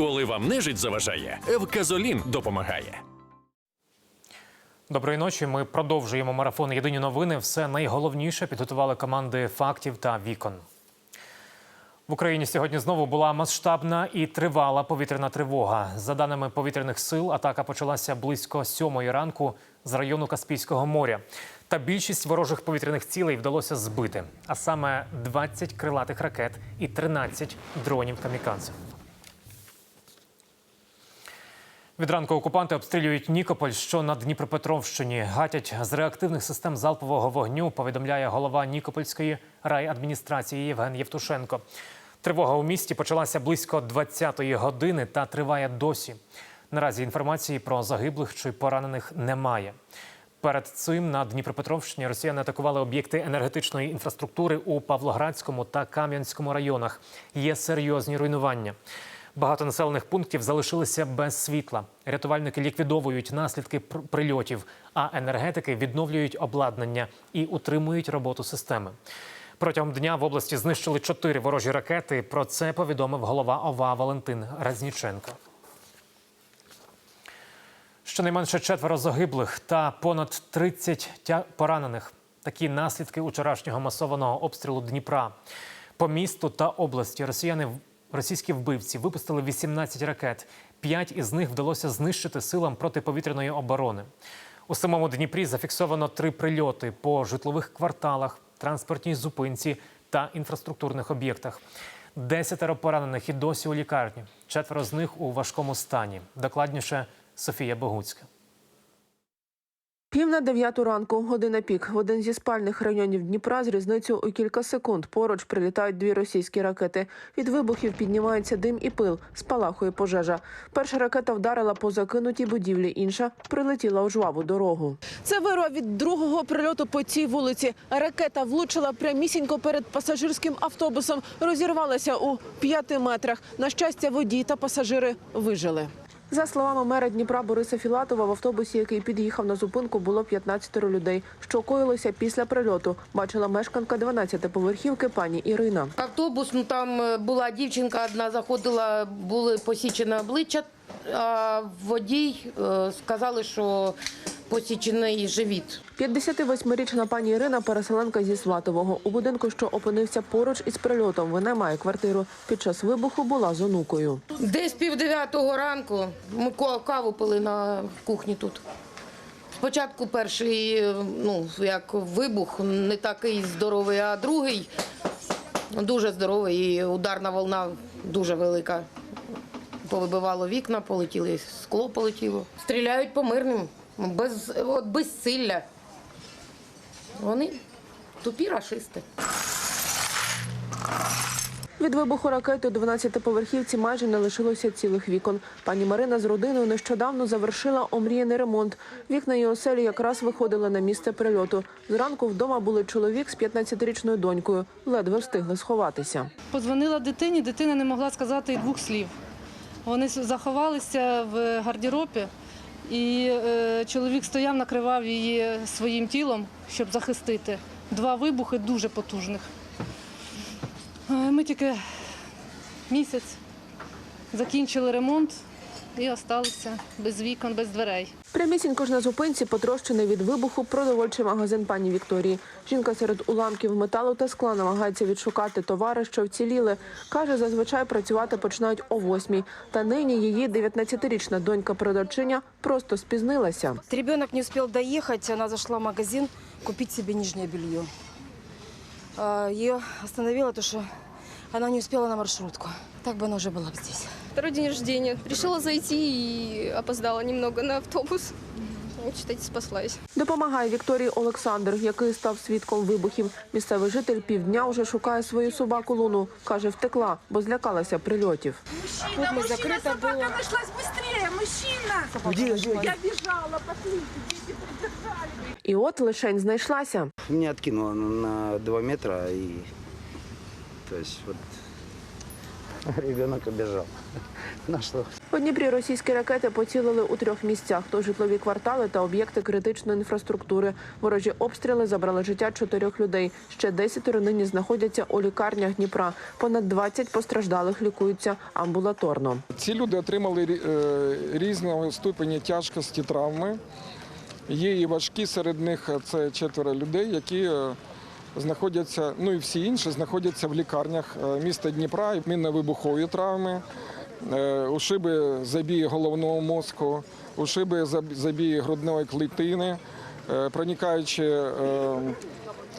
Коли вам нежить заважає, Евказолін допомагає. Доброї ночі. Ми продовжуємо марафон Єдині новини. Все найголовніше підготували команди фактів та вікон. В Україні сьогодні знову була масштабна і тривала повітряна тривога. За даними повітряних сил, атака почалася близько сьомої ранку з району Каспійського моря. Та більшість ворожих повітряних цілей вдалося збити, а саме 20 крилатих ракет і 13 дронів камікадзе. Від ранку окупанти обстрілюють Нікополь, що на Дніпропетровщині. Гатять з реактивних систем залпового вогню, повідомляє голова Нікопольської райадміністрації Євген Євтушенко. Тривога у місті почалася близько 20-ї години та триває досі. Наразі інформації про загиблих чи поранених немає. Перед цим на Дніпропетровщині росіяни атакували об'єкти енергетичної інфраструктури у Павлоградському та Кам'янському районах. Є серйозні руйнування. Багато населених пунктів залишилися без світла. Рятувальники ліквідовують наслідки пр- прильотів, а енергетики відновлюють обладнання і утримують роботу системи. Протягом дня в області знищили чотири ворожі ракети. Про це повідомив голова ОВА Валентин Разніченко. Щонайменше четверо загиблих та понад 30 поранених. Такі наслідки вчорашнього масованого обстрілу Дніпра. По місту та області росіяни російські вбивці випустили 18 ракет. П'ять із них вдалося знищити силам протиповітряної оборони. У самому Дніпрі зафіксовано три прильоти по житлових кварталах, транспортній зупинці та інфраструктурних об'єктах. Десятеро поранених і досі у лікарні. Четверо з них у важкому стані. Докладніше Софія Богуцька. Пів на дев'яту ранку, година пік. В один зі спальних районів Дніпра з різницею у кілька секунд поруч прилітають дві російські ракети. Від вибухів піднімається дим і пил, спалахує пожежа. Перша ракета вдарила по закинутій будівлі, інша прилетіла у жваву дорогу. Це вирва від другого прильоту по цій вулиці. Ракета влучила прямісінько перед пасажирським автобусом, розірвалася у п'яти метрах. На щастя, водій та пасажири вижили. За словами мера Дніпра Бориса Філатова, в автобусі, який під'їхав на зупинку, було 15 людей. Що коїлося після прильоту, бачила мешканка 12-поверхівки пані Ірина. Автобус, ну там е, була дівчинка, одна заходила, були посічені обличчя, а водій е, сказали, що посічений живіт. 58-річна пані Ірина переселенка зі Сватового. У будинку, що опинився поруч із прильотом, вона має квартиру. Під час вибуху була з онукою. Десь пів дев'ятого ранку ми каву пили на кухні тут. Спочатку перший, ну, як вибух, не такий здоровий, а другий дуже здоровий. І ударна волна дуже велика. Повибивало вікна, полетіли, скло полетіло. Стріляють по мирним, без, от безсилля. Вони тупі рашисти. Від вибуху ракети у 12-поверхівці майже не лишилося цілих вікон. Пані Марина з родиною нещодавно завершила омріяний ремонт. Вікна її оселі якраз виходили на місце прильоту. Зранку вдома були чоловік з 15-річною донькою. Ледве встигли сховатися. Подзвонила дитині, дитина не могла сказати і двох слів. Вони заховалися в гардеробі, і е, чоловік стояв, накривав її своїм тілом, щоб захистити. Два вибухи дуже потужних. Е, Ми тільки місяць закінчили ремонт і залишилися без вікон, без дверей. Прямісінько ж на зупинці потрощений від вибуху продовольчий магазин пані Вікторії. Жінка серед уламків металу та скла намагається відшукати товари, що вціліли. Каже, зазвичай працювати починають о восьмій. Та нині її 19-річна донька продавчиня просто спізнилася. Ребенок не успел доехать, она зашла в магазин купить себе нижнее белье. А, Ее остановило то, что она не успела на маршрутку. Так бы она уже была бы здесь. Второй день рождения. Решила зайти и опоздала немного на автобус. Вот, считайте, спаслась. Допомагає Вікторії Олександр, який став свідком вибухів. Місцевий житель півдня вже шукає свою собаку Луну. Каже, втекла, бо злякалася прильотів. Тут мы закрыто было. нашлась быстрее, мужчина! Я бежала, посмотрите, дети придержали. І от лишень знайшлася. Меня откинуло на, на 2 метра и то есть вот Ребенок убежал. На что? У Дніпрі російські ракети поцілили у трьох місцях: то житлові квартали та об'єкти критичної інфраструктури. Ворожі обстріли забрали життя чотирьох людей. Ще десятеро нині знаходяться у лікарнях Дніпра. Понад 20 постраждалих лікуються амбулаторно. Ці люди отримали е, різного ступені тяжкості травми. Є і важкі серед них е, це четверо людей, які е, знаходяться, ну і всі інші знаходяться в лікарнях е, міста Дніпра, мінно-вибухові травми, е, ушиби забії головного мозку, ушиби заб- забії грудної клітини, е, проникаючи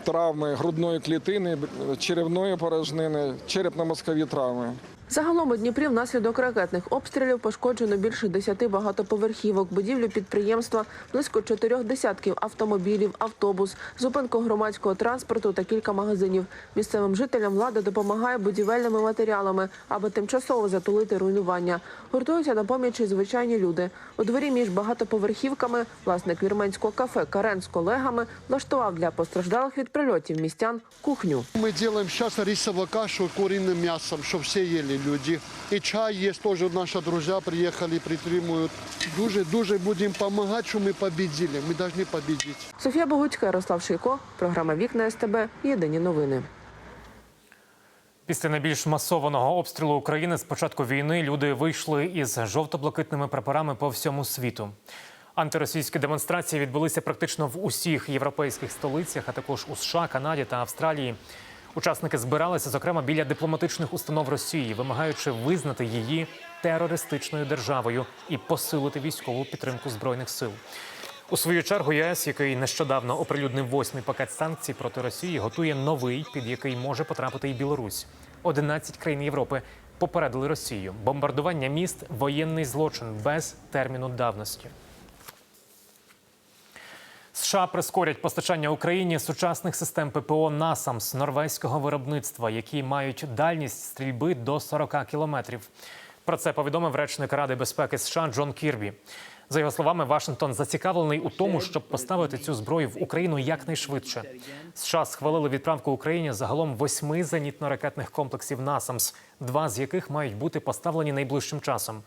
травми грудної клітини, черевної порожнини, черепно-мозкові травми. Загалом у Дніпрі внаслідок ракетних обстрілів пошкоджено більше десяти багатоповерхівок, будівлю підприємства, близько чотирьох десятків автомобілів, автобус, зупинку громадського транспорту та кілька магазинів. Місцевим жителям влада допомагає будівельними матеріалами, аби тимчасово затулити руйнування. Гуртуються на поміч і звичайні люди. У дворі між багатоповерхівками власник вірменського кафе Карен з колегами влаштував для постраждалих від прильотів містян кухню. Мы делаем сейчас рисовую кашу куриным мясом, чтобы все ели люди. И чай есть тоже, наши друзья приехали, притримуют. Дуже, дуже будем помогать, что мы победили. Мы должны победить. Софія Богуцька, Ярослав Шийко, програма Вікна СТБ. Єдині новини. Після найбільш масованого обстрілу України з початку війни люди вийшли із жовто-блакитними прапорами по всьому світу. Антиросійські демонстрації відбулися практично в усіх європейських столицях, а також у США, Канаді та Австралії. Учасники збиралися, зокрема, біля дипломатичних установ Росії, вимагаючи визнати її терористичною державою і посилити військову підтримку збройних сил. У свою чергу ЄС, який нещодавно оприлюднив восьмий пакет санкцій проти Росії, готує новий, під який може потрапити і Білорусь. 11 країн Європи попередили Росію. Бомбардування міст воєнний злочин без терміну давності. США прискорять постачання Україні сучасних систем ППО «Насамс» норвезького виробництва, які мають дальність стрільби до 40 кілометрів. Про це повідомив речник Ради безпеки США Джон Кірбі. За його словами, Вашингтон зацікавлений у тому, щоб поставити цю зброю в Україну якнайшвидше. США схвалили відправку Україні загалом восьми зенітно-ракетних комплексів «Насамс», два з яких мають бути поставлені найближчим часом.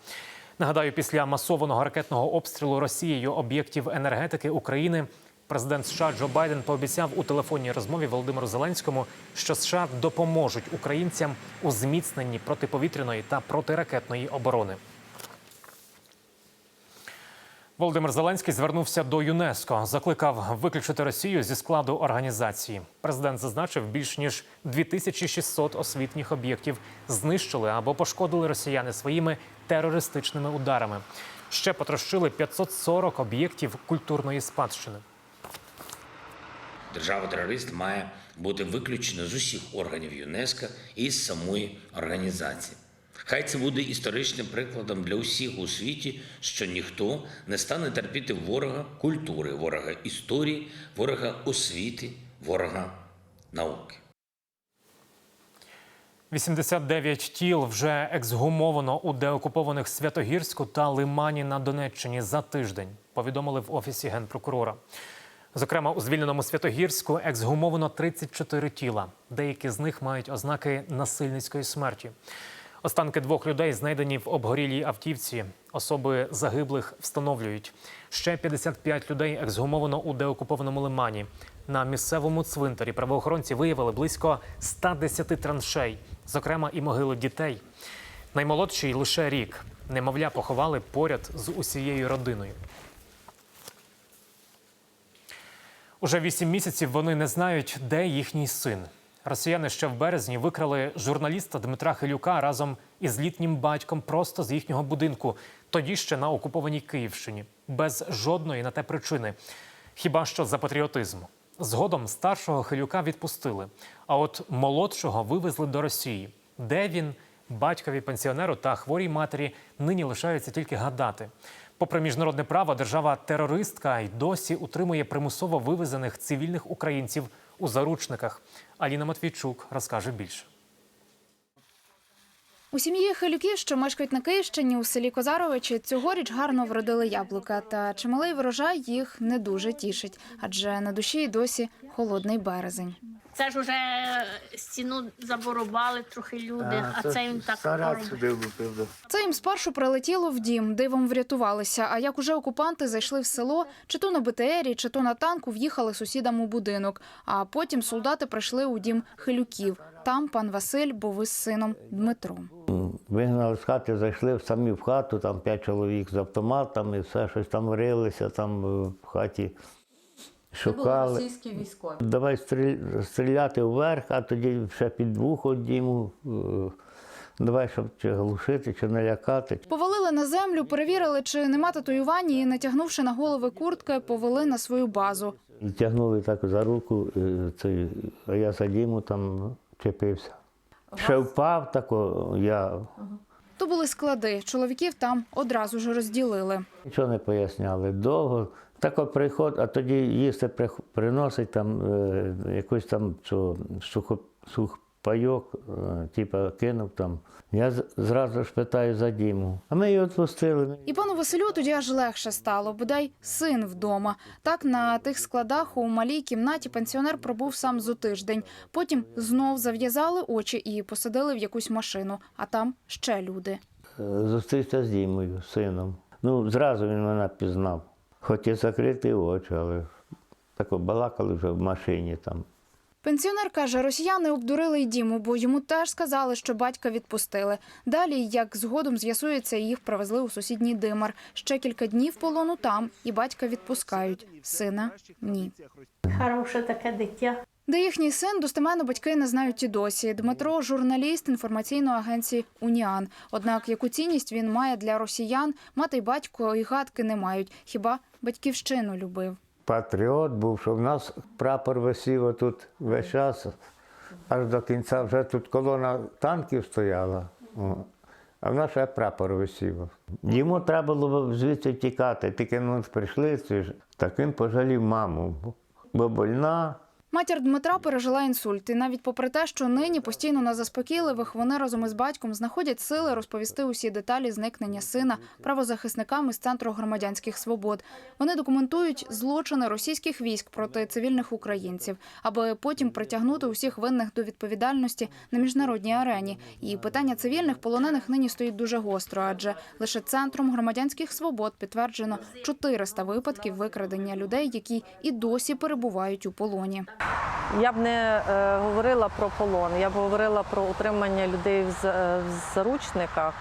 Нагадаю, після масованого ракетного обстрілу Росією об'єктів енергетики України президент США Джо Байден пообіцяв у телефонній розмові Володимиру Зеленському, що США допоможуть українцям у зміцненні протиповітряної та протиракетної оборони. Володимир Зеленський звернувся до ЮНЕСКО, закликав виключити Росію зі складу організації. Президент зазначив, більш ніж 2600 освітніх об'єктів знищили або пошкодили росіяни своїми терористичними ударами. Ще потрощили 540 об'єктів культурної спадщини. Держава-терорист має бути виключена з усіх органів ЮНЕСКО і з самої організації. Хай це буде історичним прикладом для усіх у світі, що ніхто не стане терпіти ворога культури, ворога історії, ворога освіти, ворога науки. 89 тіл вже ексгумовано у деокупованих Святогірську та Лимані на Донеччині за тиждень. Повідомили в офісі генпрокурора. Зокрема, у звільненому Святогірську ексгумовано 34 тіла. Деякі з них мають ознаки насильницької смерті. Останки двох людей знайдені в обгорілій автівці. Особи загиблих встановлюють. Ще 55 людей ексгумовано у деокупованому лимані. На місцевому цвинтарі правоохоронці виявили близько 110 траншей, зокрема і могили дітей. Наймолодший лише рік. Немовля поховали поряд з усією родиною. Уже вісім місяців вони не знають, де їхній син. Росіяни ще в березні викрали журналіста Дмитра Хилюка разом із літнім батьком просто з їхнього будинку, тоді ще на окупованій Київщині, без жодної на те причини. Хіба що за патріотизм. Згодом старшого Хилюка відпустили, а от молодшого вивезли до Росії. Де він, батькові пенсіонеру та хворій матері, нині лишається тільки гадати. Попри міжнародне право, держава-терористка й досі утримує примусово вивезених цивільних українців у заручниках. Аліна Матвійчук розкаже більше. У сім'ї Хилюків, що мешкають на Київщині у селі Козаровичі, цьогоріч гарно вродили яблука. Та чималий врожай їх не дуже тішить, адже на душі й досі холодний березень. Це ж уже стіну заборубали трохи люди, а, це він так робить. Це їм спершу прилетіло в дім, дивом врятувалися. А як уже окупанти зайшли в село, чи то на БТРі, чи то на танку в'їхали сусідам у будинок. А потім солдати прийшли у дім Хилюків. Там пан Василь був із сином Дмитром. Вигнали з хати, зайшли самі в хату, там п'ять чоловік з автоматами, все щось там рилися, там е, в хаті шукали. російські військові. Давай стріляти вверх, а тоді ще під вухо діму. е, Давай, щоб чи глушити, чи налякати. Повалили на землю, перевірили, чи нема татуювань, і натягнувши на голови куртки, повели на свою базу. Тягнули так за руку, е, цей, а я за діму там чепився. Ще впав тако, я То були склади. Чоловіків там одразу ж розділили. нічого не поясняли. Довго. Тако приход, а тоді їсти приносить там е, якийсь там що, сухо, сухпайок, е, типа кинув там. Я зразу ж питаю за Діму. А ми його відпустили. І пану Василю тоді аж легше стало, бодай син вдома. Так на тих складах у малій кімнаті пенсіонер пробув сам зо тиждень. Потім знов зав'язали очі і посадили в якусь машину, а там ще люди. Е, Зустрівся з Дімою, сином. Ну, зразу він мене пізнав. Хоч і закрити очі, але тако балакали вже в машині там. Пенсіонер каже, росіяни обдурили й Діму, бо йому теж сказали, що батька відпустили. Далі, як згодом з'ясується, їх привезли у сусідній Димар. Ще кілька днів полону там, і батька відпускають. Сина ні. Хороше таке дитя. Де їхній син достеменно батьки не знають і досі. Дмитро журналіст інформаційної агенції Уніан. Однак яку цінність він має для росіян, мати й батько і гадки не мають. Хіба батьківщину любив. Патріот був, що в нас прапор висів отут весь час, аж до кінця вже тут колона танків стояла, а в нас ще прапор висів. Йому треба було звідси тікати, тільки ну, прийшли, це ж, так він пожалів маму, бо больна. Матір Дмитра пережила інсульт, і навіть попри те, що нині постійно на заспокійливих, вони разом із батьком знаходять сили розповісти усі деталі зникнення сина правозахисникам із центру громадянських свобод. Вони документують злочини російських військ проти цивільних українців, аби потім притягнути усіх винних до відповідальності на міжнародній арені. І питання цивільних полонених нині стоїть дуже гостро, адже лише центром громадянських свобод підтверджено 400 випадків викрадення людей, які і досі перебувають у полоні. Я б не е, говорила про полон, я б говорила про утримання людей е, в заручниках,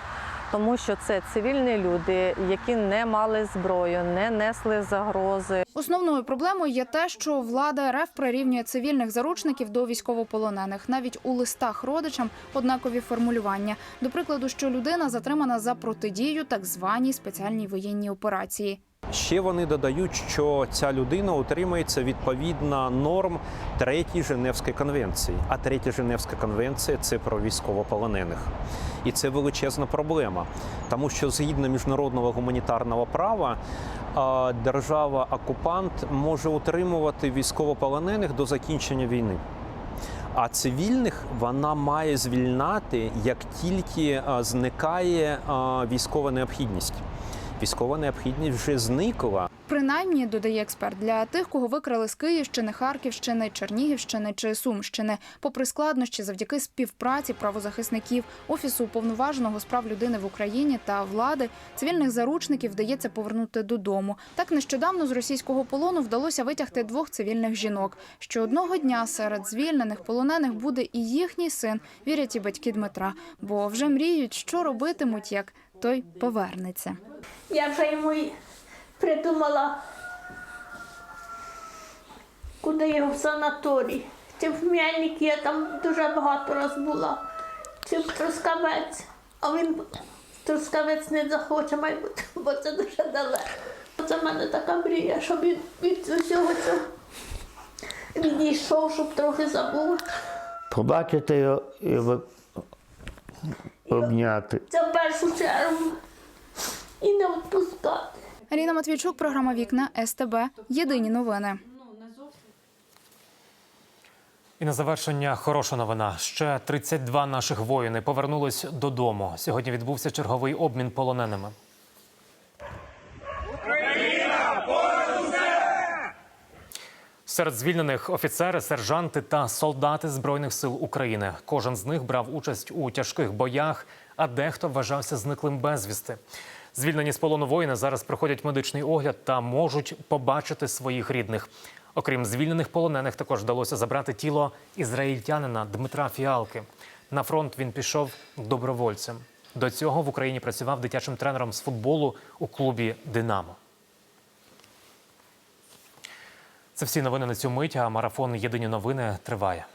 тому що це цивільні люди, які не мали зброю, не несли загрози. Основною проблемою є те, що влада РФ прирівнює цивільних заручників до військовополонених. Навіть у листах родичам однакові формулювання. До прикладу, що людина затримана за протидію так званій спеціальній воєнній операції. Ще вони додають, що ця людина утримується відповідно норм третьої Женевської конвенції. А третя Женевська конвенція це про військовополонених. І це величезна проблема, тому що згідно міжнародного гуманітарного права держава-окупант може утримувати військовополонених до закінчення війни. А цивільних вона має звільняти, як тільки зникає військова необхідність. Військова необхідність вже зникла. Принаймні, додає експерт, для тих, кого викрали з Київщини, Харківщини, Чернігівщини чи Сумщини, попри складнощі, завдяки співпраці правозахисників офісу уповноваженого з прав людини в Україні та влади, цивільних заручників вдається повернути додому. Так нещодавно з російського полону вдалося витягти двох цивільних жінок. Що одного дня серед звільнених полонених буде і їхній син, вірять і батьки Дмитра, бо вже мріють, що робитимуть, як той повернеться. Я вже йому придумала, куди його в санаторій. Чи в Мельник я там дуже багато раз була, чи в Трускавець. А він в Трускавець не захоче, мабуть, бо це дуже далеко. Це в мене така мрія, щоб він від усього цього відійшов, щоб трохи забув. Побачити його обняти. Це в першу чергу. І не відпускати. Аліна Матвійчук, програма Вікна СТБ. Єдині новини. І на завершення хороша новина. Ще 32 наших воїни повернулись додому. Сьогодні відбувся черговий обмін полоненими. Серед звільнених офіцери, сержанти та солдати збройних сил України. Кожен з них брав участь у тяжких боях, а дехто вважався зниклим безвісти. Звільнені з полону воїни зараз проходять медичний огляд та можуть побачити своїх рідних. Окрім звільнених полонених, також вдалося забрати тіло ізраїльтянина Дмитра Фіалки. На фронт він пішов добровольцем. До цього в Україні працював дитячим тренером з футболу у клубі Динамо. Це всі новини на цю мить. А марафон Єдині новини триває.